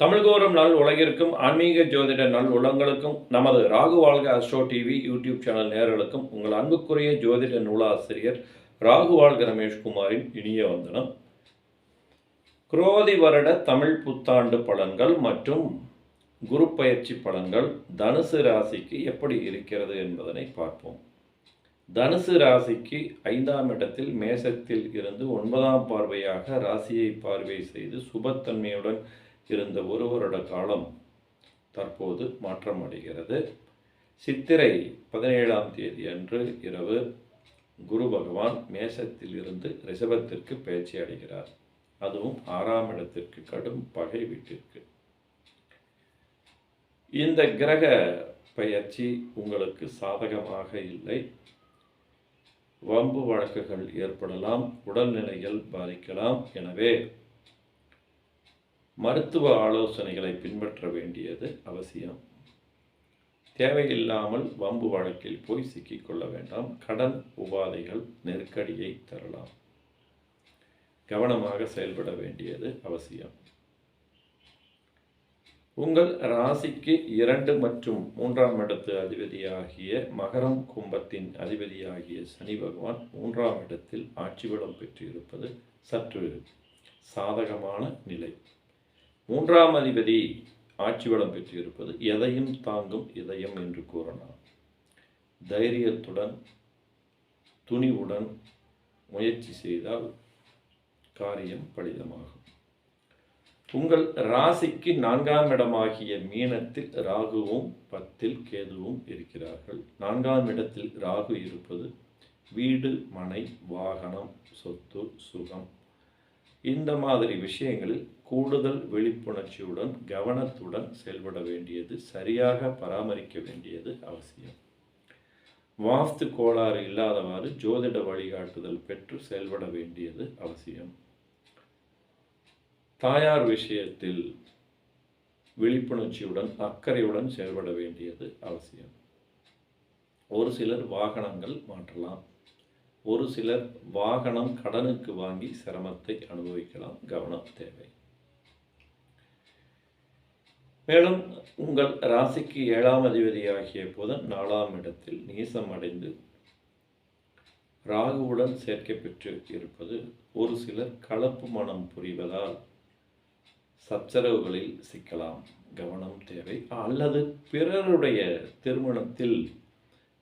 தமிழ்கோரம் நல் உலகிற்கும் ஆன்மீக ஜோதிட நல் உலங்களுக்கும் நமது ராகு வாழ்க அஸ்ட்ரோ டிவி யூடியூப் சேனல் நேர்களுக்கும் உங்கள் அன்புக்குரிய ஜோதிட நூலாசிரியர் ராகு வாழ்க ரமேஷ்குமாரின் இனிய வந்தனம். குரோதி வருட தமிழ் புத்தாண்டு பலன்கள் மற்றும் குரு பயிற்சி பலன்கள் தனுசு ராசிக்கு எப்படி இருக்கிறது என்பதனை பார்ப்போம். தனுசு ராசிக்கு ஐந்தாம் இடத்தில் மேசத்தில் இருந்து ஒன்பதாம் பார்வையாக ராசியை பார்வை செய்து சுபத்தன்மையுடன் இருந்த ஒரு வருட காலம் தற்போது மாற்றம் அடைகிறது சித்திரை பதினேழாம் தேதி அன்று இரவு குரு பகவான் மேசத்தில் இருந்து ரிஷபத்திற்கு பயிற்சி அடைகிறார். அதுவும் ஆறாம் இடத்திற்கு கடும் பகை வீட்டிற்கு. இந்த கிரக பயிற்சி உங்களுக்கு சாதகமாக இல்லை. வம்பு வழக்குகள் ஏற்படலாம் உடல்நிலைகள் பாதிக்கலாம். எனவே மருத்துவ ஆலோசனைகளை பின்பற்ற வேண்டியது அவசியம். தேவையில்லாமல் வம்பு வழக்கில் போய் சிக்கிக்கொள்ள வேண்டாம். கடன் உபாதைகள் நெருக்கடியை தரலாம். கவனமாக செயல்பட வேண்டியது அவசியம். உங்கள் ராசிக்கு இரண்டு மற்றும் மூன்றாம் இடத்து அதிபதியாகிய மகரம் கும்பத்தின் அதிபதியாகிய சனி பகவான் மூன்றாம் இடத்தில் ஆட்சி பலம் பெற்றிருப்பது சற்று சாதகமான நிலை. மூன்றாம் அதிபதி ஆட்சி பலம் பெற்றிருப்பது எதையும் தாங்கும் இதயம் என்று கூறலாம் தைரியத்துடன் துணிவுடன் முயற்சி செய்தால் காரியம் பலிதமாகும். உங்கள் ராசிக்கு நான்காம் இடமாகிய மீனத்தில் ராகுவும் பத்தில் கேதுவும் இருக்கிறார்கள். நான்காம் இடத்தில் ராகு இருப்பது வீடு மனை வாகனம் சொத்து சுகம். இந்த மாதிரி விஷயங்களில் கூடுதல் விழிப்புணர்ச்சியுடன் கவனத்துடன் செயல்பட வேண்டியது சரியாக பராமரிக்க வேண்டியது அவசியம். வாஸ்து கோளாறு இல்லாதவாறு ஜோதிட வழிகாட்டுதல் பெற்று செயல்பட வேண்டியது அவசியம். தாயார் விஷயத்தில் விழிப்புணர்ச்சியுடன் அக்கறையுடன் செயல்பட வேண்டியது அவசியம். ஒரு சிலர் வாகனங்கள் மாற்றலாம். ஒரு சிலர் வாகனம் கடனுக்கு வாங்கி சிரமத்தை அனுபவிக்கலாம். கவனம் தேவை. மேலும் உங்கள் ராசிக்கு ஏழாம் அதிபதியாகிய புதன் நாலாம் இடத்தில் நீசம் அடைந்து ராகுவுடன் சேர்க்கை பெற்று இருப்பது ஒரு சிலர் கலப்பு மனம் புரிவதால் சச்சரவுகளில் சிக்கலாம். கவனம் தேவை. அல்லது பிறருடைய திருமணத்தில்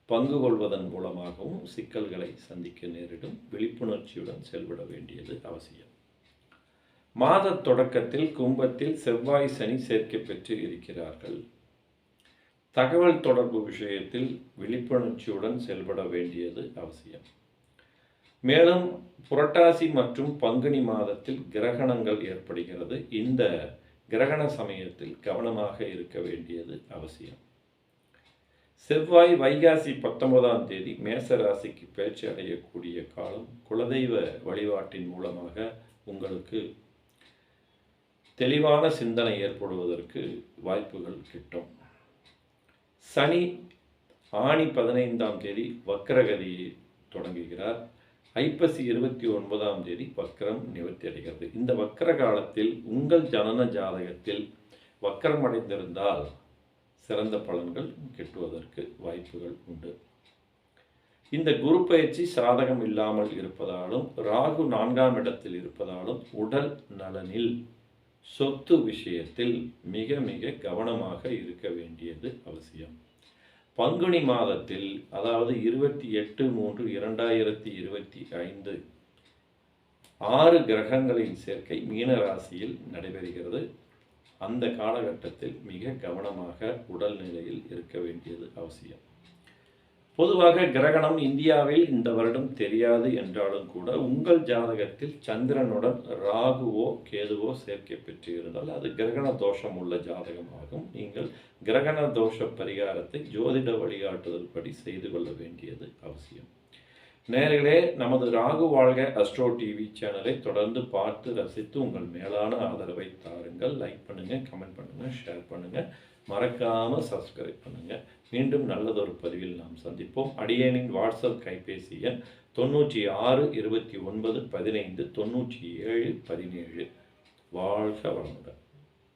பங்கு கொள்வதன் மூலமாகவும் சிக்கல்களை சந்திக்க நேரிடும். விழிப்புணர்ச்சியுடன் செயல்பட வேண்டியது அவசியம். மாத தொடக்கத்தில் கும்பத்தில் செவ்வாய் சனி சேர்க்கை பெற்று இருக்கிறார்கள். தகவல் தொடர்பு விஷயத்தில் விழிப்புணர்ச்சியுடன் செயல்பட வேண்டியது அவசியம். மேலும் புரட்டாசி மற்றும் பங்குனி மாதத்தில் கிரகணங்கள் ஏற்படுகிறது. இந்த கிரகண சமயத்தில் கவனமாக இருக்க வேண்டியது அவசியம். செவ்வாய் வைகாசி பத்தொன்பதாம் தேதி மேசராசிக்கு பேச்சு அடையக்கூடிய காலம் குலதெய்வ வழிபாட்டின் மூலமாக உங்களுக்கு தெளிவான சிந்தனை ஏற்படுவதற்கு வாய்ப்புகள் கிட்டும். சனி ஆணி பதினைந்தாம் தேதி வக்கரகதியை தொடங்குகிறார். ஐப்பசி இருபத்தி ஒன்பதாம் தேதி வக்கரம் நிவர்த்தி அடைகிறது. இந்த வக்கர காலத்தில் உங்கள் ஜனன ஜாதகத்தில் வக்கரம் அடைந்திருந்தால் சிறந்த பலன்கள் கிட்டுவதற்கு வாய்ப்புகள் உண்டு. இந்த குரு பயிற்சி சாதகம் இல்லாமல் இருப்பதாலும் ராகு நான்காம் இடத்தில் இருப்பதாலும் உடல் நலனில் சொத்து விஷயத்தில் மிக மிக கவனமாக இருக்க வேண்டியது அவசியம். பங்குனி மாதத்தில் அதாவது இருபத்தி எட்டு மூன்று இரண்டாயிரத்தி இருபத்தி ஐந்து ஆறு கிரகங்களின் சேர்க்கை மீன ராசியில் நடைபெறுகிறது. அந்த காலகட்டத்தில் மிக கவனமாக உடல்நிலையில் இருக்க வேண்டியது அவசியம். பொதுவாக கிரகணம் இந்தியாவில் இந்த வருடம் தெரியாது என்றாலும் கூட உங்கள் ஜாதகத்தில் சந்திரனுடன் ராகுவோ கேதுவோ சேர்க்கை பெற்று இருந்தால் அது கிரகண தோஷம் உள்ள ஜாதகமாகும். நீங்கள் கிரகண தோஷ பரிகாரத்தை ஜோதிட வழிகாட்டுதல் படி செய்து கொள்ள வேண்டியது அவசியம். நேர்களே நமது ராகு வாழ்க அஸ்ட்ரோ டிவி சேனலை தொடர்ந்து பார்த்து ரசித்து உங்கள் மேலான ஆதரவை தாருங்கள். லைக் பண்ணுங்கள் கமெண்ட் பண்ணுங்கள் ஷேர் பண்ணுங்கள் மறக்காமல் சப்ஸ்கிரைப் பண்ணுங்கள் மீண்டும் நல்லதொரு பதிவில் நாம் சந்திப்போம். அடியேனின் வாட்ஸ்அப் கைபேசி எண் தொண்ணூற்றி ஆறு இருபத்தி ஒன்பது பதினைந்து தொண்ணூற்றி ஏழு பதினேழு. வாழ்க வளமுடன்.